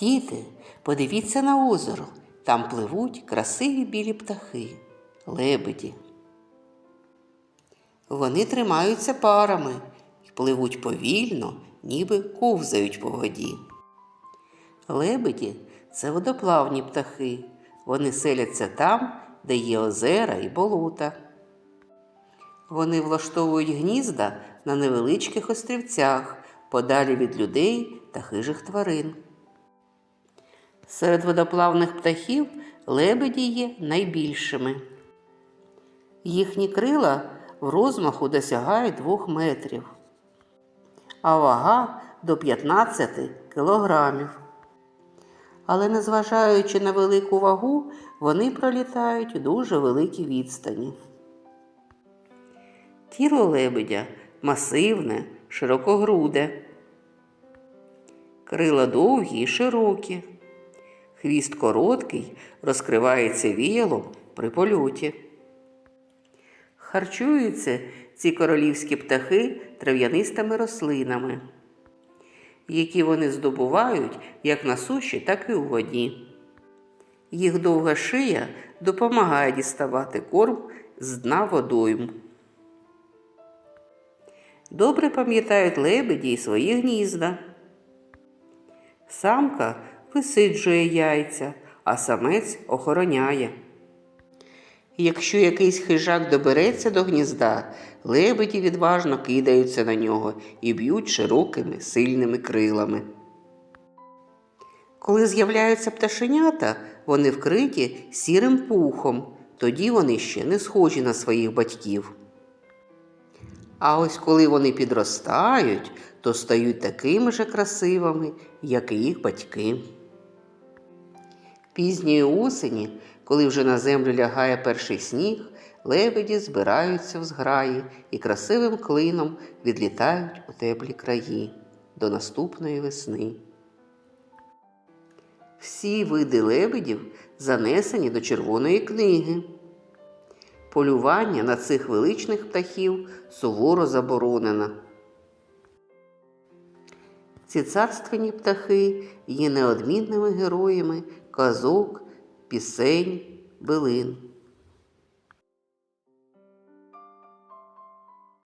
Діти, подивіться на озеро. Там пливуть красиві білі птахи, лебеді. Вони тримаються парами і пливуть повільно, ніби ковзають по воді. Лебеді це водоплавні птахи. Вони селяться там, де є озера і болота. Вони влаштовують гнізда на невеличких острівцях, подалі від людей та хижих тварин. Серед водоплавних птахів лебеді є найбільшими. Їхні крила в розмаху досягають двох метрів, а вага до 15 кілограмів. Але незважаючи на велику вагу, вони пролітають дуже великі відстані. Тіло лебедя масивне, широкогруде, крила довгі і широкі. Хвіст короткий, розкривається віялом при польоті. Харчуються ці королівські птахи трав'янистими рослинами, які вони здобувають як на суші, так і у воді. Їх довга шия допомагає діставати корм з дна водойм. Добре пам'ятають лебеді і свої гнізда. Самка висиджує яйця, а самець охороняє. Якщо якийсь хижак добереться до гнізда, лебеді відважно кидаються на нього і б'ють широкими сильними крилами. Коли з'являються пташенята, вони вкриті сірим пухом, тоді вони ще не схожі на своїх батьків. А ось коли вони підростають, то стають такими же красивими, як і їх батьки. Пізньої осені, коли вже на землю лягає перший сніг, лебеді збираються в зграї і красивим клином відлітають у теплі краї до наступної весни. Всі види лебедів занесені до Червоної книги. Полювання на цих величних птахів суворо заборонено. Ці царственні птахи є неодмінними героями казок, пісень, билин.